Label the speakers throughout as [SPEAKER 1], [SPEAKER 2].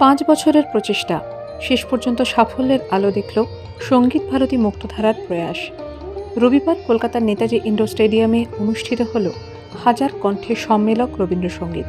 [SPEAKER 1] পাঁচ বছরের প্রচেষ্টা। শেষ পর্যন্ত সাফল্যের আলো দেখল সংগীত ভারতী মুক্তধারার প্রয়াস। রবিবার কলকাতার নেতাজি ইন্ডোর স্টেডিয়ামে অনুষ্ঠিত হল হাজার কণ্ঠে সম্মেলক রবীন্দ্রসঙ্গীত।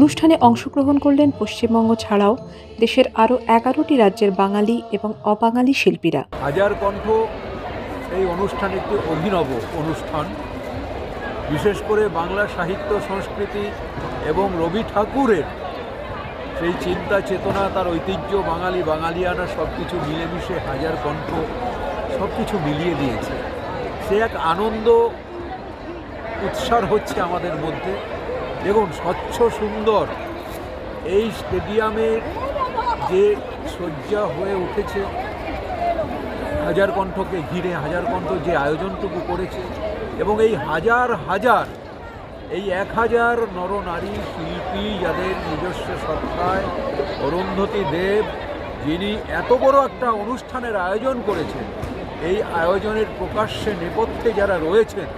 [SPEAKER 1] অনুষ্ঠানে অংশগ্রহণ করলেন পশ্চিমবঙ্গ ছাড়াও দেশের আরও এগারোটি রাজ্যের বাঙালি এবং অবাঙালি শিল্পীরা।
[SPEAKER 2] হাজার কণ্ঠ এই অনুষ্ঠান একটি অভিনব অনুষ্ঠান। বিশেষ করে বাংলা সাহিত্য, সংস্কৃতি এবং রবি ঠাকুরের সেই চিন্তা, চেতনা, তার ঐতিহ্য, বাঙালি, বাঙালিয়ানা সব কিছু মিলেমিশে হাজার কণ্ঠ সব কিছু মিলিয়ে দিয়েছে। সে এক আনন্দ উৎসার হচ্ছে আমাদের মধ্যে। দেখুন, স্বচ্ছ, সুন্দর। এই স্টেডিয়ামের যে শয্যা হয়ে উঠেছে, হাজার কণ্ঠকে ঘিরে, হাজার কণ্ঠ যে আয়োজনটুকু করেছে, এবং এই হাজার হাজার, এই এক হাজার নরনারী শিল্পী যাদের নিজস্ব সত্তায় অরুন্ধতী দেব, যিনি এত বড় একটা অনুষ্ঠানের আয়োজন করেছেন, এই আয়োজনের প্রকাশ্যে নেপথ্যে যারা রয়েছেন,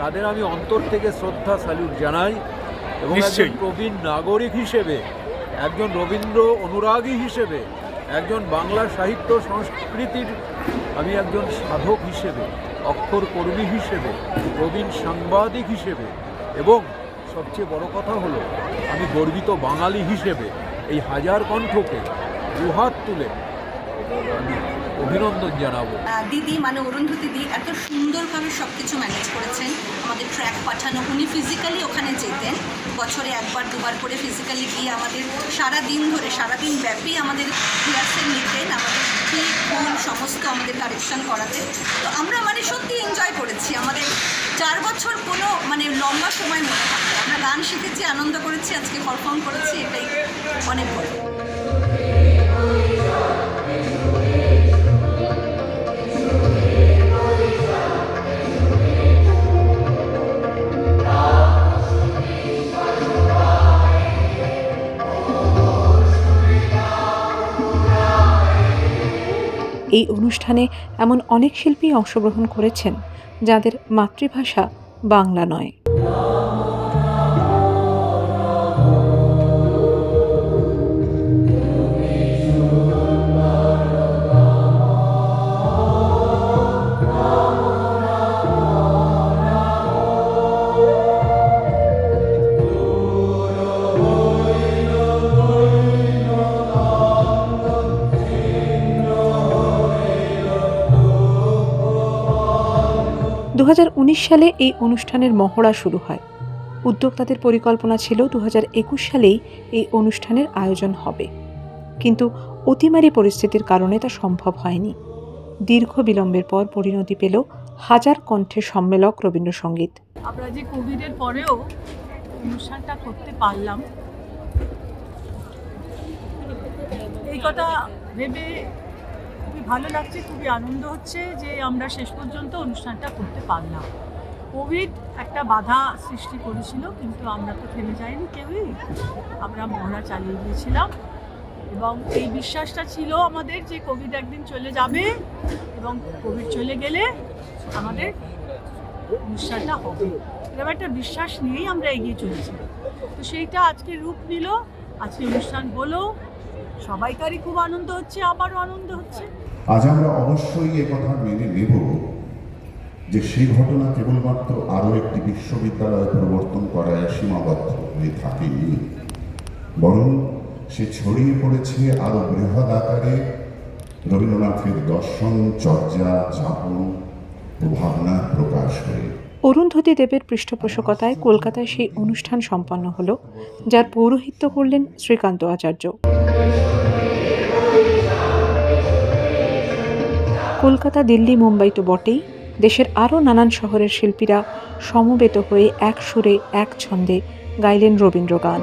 [SPEAKER 2] তাদের আমি অন্তর থেকে শ্রদ্ধা, স্যালুট জানাই। এবং একজন প্রবীণ নাগরিক হিসেবে একজন রবীন্দ্র অনুরাগী হিসেবে একজন বাংলা সাহিত্য সংস্কৃতির আমি একজন সাধক হিসেবে অক্ষর কর্মী হিসেবে প্রবীণ সাংবাদিক হিসেবে এবং সবচেয়ে বড় কথা হলো আমি গর্বিত বাঙালি হিসেবে এই হাজার কণ্ঠকে দুহাত তুলে আমি অভিনন্দন জানাব।
[SPEAKER 3] দিদি মানে অরুন্ধতী দিদি এত সুন্দরভাবে সব কিছু ম্যানেজ করেছেন। আমাদের ট্র্যাক পাঠানো উনি ফিজিক্যালি ওখানে যেতেন। বছরে একবার, দুবার করে ফিজিক্যালি গিয়ে আমাদের সারা দিন ধরে সারা দিন ব্যাপী আমাদের রিহার্সেল নিতেন, আমাদের ঠিক ফুল সমস্ত আমাদের কারেকশন করাতে তো আমরা মানে সত্যি এনজয় করেছি। আমাদের চার বছর কোনো মানে লম্বা সময় মনে থাকে আমরা গান শিখেছি, আনন্দ করেছি, আজকে পারফর্ম করেছি, এটাই অনেক বড়।
[SPEAKER 1] এই অনুষ্ঠানে এমন অনেক শিল্পী অংশগ্রহণ করেছেন যাদের মাতৃভাষা বাংলা নয়। উনিশ সালে এই অনুষ্ঠানের মহড়া শুরু হয়। উদ্যোক্তাদের পরিকল্পনা ছিল দু একুশ সালেই এই অনুষ্ঠানের আয়োজন হবে। কিন্তু অতিমারী পরিস্থিতির কারণে তা সম্ভব হয়নি। দীর্ঘ বিলম্বের পর পরিণতি পেল হাজার কণ্ঠে সম্মেলক রবীন্দ্রসঙ্গীত।
[SPEAKER 4] আমরা যে কোভিডের পরেও অনুষ্ঠানটা করতে পারলাম, এই কথা ভেবে ভালো লাগছে, খুবই আনন্দ হচ্ছে যে আমরা শেষ পর্যন্ত অনুষ্ঠানটা করতে পারলাম। কোভিড একটা বাধা সৃষ্টি করেছিল, কিন্তু আমরা তো থেমে যাইনি কেউই। আমরা মহড়া চালিয়ে গিয়েছিলাম এবং এই বিশ্বাসটা ছিল আমাদের যে কোভিড একদিন চলে যাবে এবং কোভিড চলে গেলে আমাদের অনুষ্ঠানটা হবে। এরকম একটা বিশ্বাস নিয়েই আমরা এগিয়ে চলেছি। তো সেইটা আজকে রূপ নিল, আজকে অনুষ্ঠান হলো। সবাইকারই খুব আনন্দ হচ্ছে আমারও আনন্দ হচ্ছে।
[SPEAKER 5] আজ আমরা অবশ্যই একথা মেনে নেব যে সেই ঘটনা কেবলমাত্র আরও একটি বিশ্ববিদ্যালয় প্রবর্তন করায় সীমাবদ্ধ হয়ে থাকেনি বরং সে ছড়িয়ে পড়েছে আরও বৃহৎ আকারে। রবীন্দ্রনাথের দর্শন চর্যা যাপন ও ভাবনার প্রকাশ হয়ে।
[SPEAKER 1] অরুন্ধতী দেবের পৃষ্ঠপোষকতায় কলকাতায় সেই অনুষ্ঠান সম্পন্ন হলো যার পৌরোহিত্য করলেন শ্রীকান্ত আচার্য। কলকাতা, দিল্লি, মুম্বাই তো বটেই। দেশের আরও নানান শহরের শিল্পীরা সমবেত হয়ে এক সুরে, এক ছন্দে গাইলেন রবীন্দ্র গান